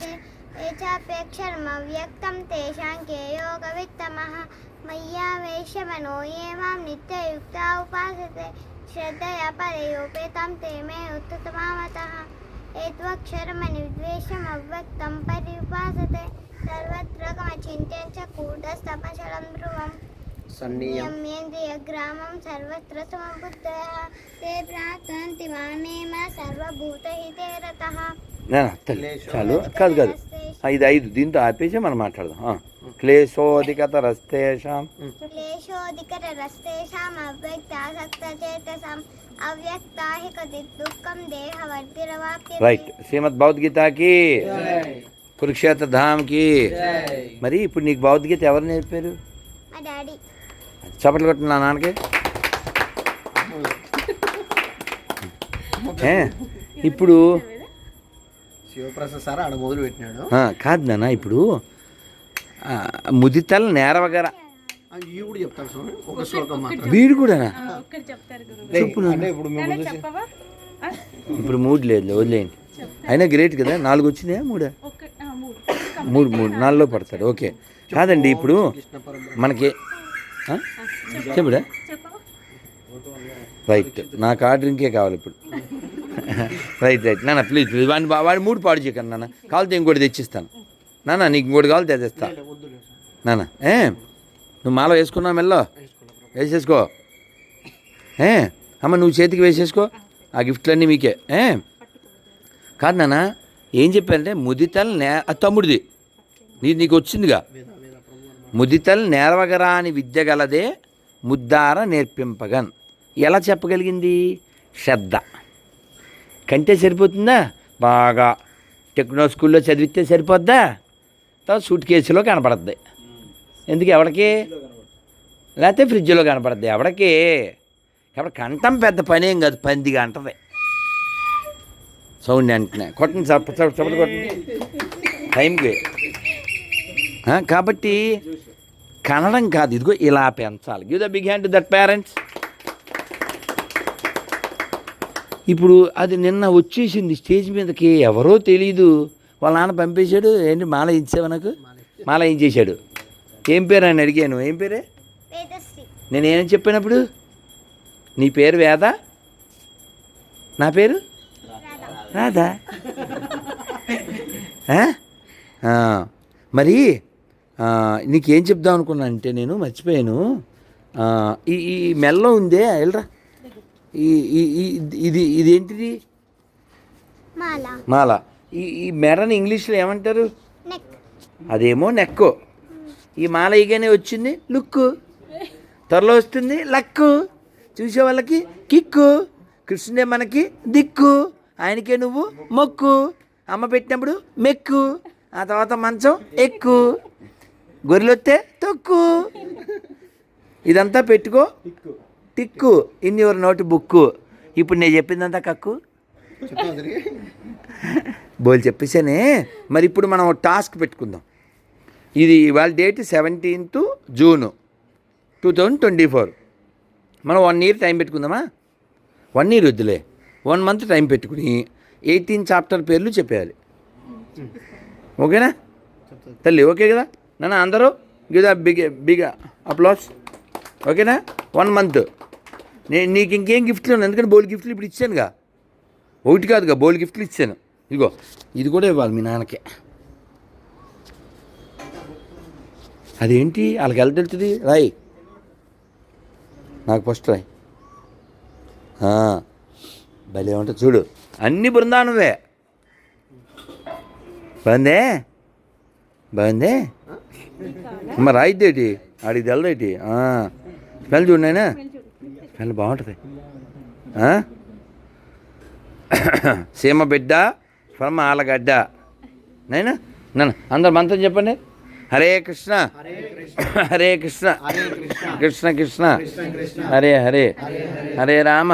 ते ये चाप्यक्षरमव्यक्तं तेषां के योगवित्तमः ये माँ नित्ययुक्ता उपासते, श्रद्धया परयोपेतं ते मे उत्तमामतः एत्वक्षरमनिर्द्वेषमव्यक्तं पर्युपासते सर्वत्र गमचिन्त्यं च कूटस्थमचलं ध्रुवम्। సన్నియం గ్రామం సర్వత్ర చాలు. కాదు కాదు. ఇది ఐదు దీంతో ఆపేసి మనం మాట్లాడదాం. క్లేశోధికత రస్తేషాం క్లేశోధికత రస్తేషాం అవ్యక్తాసక్తచేతసాం. అవ్యక్తాహిక దుఃఖం రైట్. శ్రీమద్ భగవద్గీతకి కురుక్షేత్ర మరి ఇప్పుడు నీకు భగవద్గీత ఎవరు నేర్పారు? మా డాడీ. చప్పట్లు కొట్టిన నా నాన్నకి? ఇప్పుడు శివప్రసాద్ సార్ ఆడ మొదలు పెట్టినాడు. ఆ, కాదు నాన్న ఇప్పుడు ముదితల నేరవగర. కూడా వీడు కూడానా ఒక్కటి చెప్తారు గురు అంటే ఇప్పుడు మేము చూసి చెప్పవా? ఆ, ఇప్పుడు మూడు లేదు వదిలేయండి. అయినా గ్రేట్ కదా నాలుగు వచ్చినాయా మూడా? మూడు. మూడు నాలుగులో పడతాడు ఓకే. కాదండి ఇప్పుడు మనకి? చెప్పుడా? రైట్. నాకు ఆ డ్రింకే కావాలి ఇప్పుడు. Right right. నాన్న ప్లీజ్ ప్లీజ్ వాడిని వాడి మూడు పాడు చేయకండి నాన్న. కావాలితే ఇంకోటి తెచ్చిస్తాను. నాన్న నీకు ఇంకోటి కావాలి తెచ్చేస్తా నాన్న ఏ? నువ్వు మాల వేసుకున్నావు మెల్లో? వేసేసుకో. ఏ? అమ్మ నువ్వు చేతికి వేసేసుకో. ఆ గిఫ్ట్లన్నీ మీకే. ఏ? కాదు నాన్న. ఏం చెప్పారంటే ముదితల్ నే ఆ తమ్ముడిది. నీ నీకు వచ్చిందిగా. ముదితల్ నేర్వగరాని విద్య గలదే ముద్దార నేర్పింపగన్. ఎలా చెప్పగలిగింది? శ్రద్ధ. కంటే సరిపోతుందా? బాగా. టెక్నో స్కూల్లో చదివితే సరిపోద్దా? తర్వాత సూట్ కేసులో కనపడద్ది. ఎందుకు ఎవడికి? లేకపోతే ఫ్రిడ్జ్లో కనపడద్ది. ఎవడికి? ఎవడ కంఠం పెద్ద పని ఏం కాదు. పందిగా అంటది. సౌండ్ అంటున్నా కొట్టండి చప్ప చప్పటి కొట్టండి. టైంకి. కాబట్టి కనడం కాదు. ఇదిగో ఇలా పెంచాలి. Give the big hand to that parents ఇప్పుడు అది నిన్న వచ్చేసింది. స్టేజ్ మీదకి ఎవరో తెలీదు. వాళ్ళ నాన్న పంపేశాడు. ఏంటి? మాల ఇచ్చావు నాకు? మాల ఏం చేశాడు? ఏం పేరు అని అడిగాను. ఏం పేరే? నేనేం చెప్పినప్పుడు? నీ పేరు వేద? నా పేరు? రాధా. మరి నీకేం చెప్దాం అనుకున్నా అంటే నేను మర్చిపోయాను. ఈ ఈ మెల్లో ఉందే వెళ్ళరా ఈ ఇది ఇదేంటిది? మాల. ఈ ఈ మెడని ఇంగ్లీష్లో ఏమంటారు? అదేమో నెక్కు. ఈ మాల ఇగానే వచ్చింది లుక్కు. త్వరలో వస్తుంది లక్కు. చూసే వాళ్ళకి కిక్కు. కృష్ణుడే మనకి దిక్కు. ఆయనకే నువ్వు మొక్కు. అమ్మ పెట్టినప్పుడు మెక్కు. ఆ తర్వాత మంచం ఎక్కు. గొర్రెలొత్తే తొక్కు. ఇదంతా పెట్టుకో. టిక్కు ఇన్ యువర్ నోట్ బుక్కు. ఇప్పుడు నేను చెప్పిందంతా కక్కు. బోల్ చెప్పేసానే మరి ఇప్పుడు మనం టాస్క్ పెట్టుకుందాం. ఇది ఇవాళ date seventeenth June two thousand twenty four. మనం వన్ ఇయర్ టైం పెట్టుకుందామా? వన్ ఇయర్ వద్దులే. వన్ మంత్ టైం పెట్టుకుని ఎయిటీన్ చాప్టర్ పేర్లు చెప్పేయాలి. ఓకేనా? తల్లి ఓకే కదా? నాన్న అందరూ give the big big applause. ఓకేనా? వన్ మంత్ నేను నీకు ఇంకేం గిఫ్ట్లు ఉన్నాయి? ఎందుకంటే బోల్ గిఫ్ట్లు ఇప్పుడు ఇచ్చానుగా. ఒకటి కాదుగా బోల్ గిఫ్ట్లు ఇచ్చాను. ఇదిగో ఇది కూడా ఇవ్వాలి మీ నాన్నకి. అదేంటి? వాళ్ళకి ఎలా తెలుస్తుంది? రాయ్. నాకు ఫస్ట్ రాయ్. భలే ఉంటుంది. చూడు అన్ని బృందానువే బాగుందే? బాగుందే? మరి రాయిద్దేటి ఆడికి తెల్లదేటి స్మెల్ చూడు నాయనా. స్మెల్ బాగుంటుంది. ఆ? సీమ బిడ్డ ఫ్రమ్ ఆలగడ్డ. నైనా నన్ను అందరు మంత్రం చెప్పండి. హరే కృష్ణ. హరే కృష్ణ. కృష్ణ కృష్ణ. హరే హరే. హరే రామ.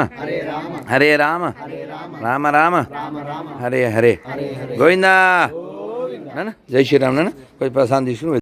హరే రామ. రామ రామ. హరే హరే. గోవిందా. నాన్న జై శ్రీరామ్ నాన్న. కొంచెం ప్రశాంత్ తీసుకుని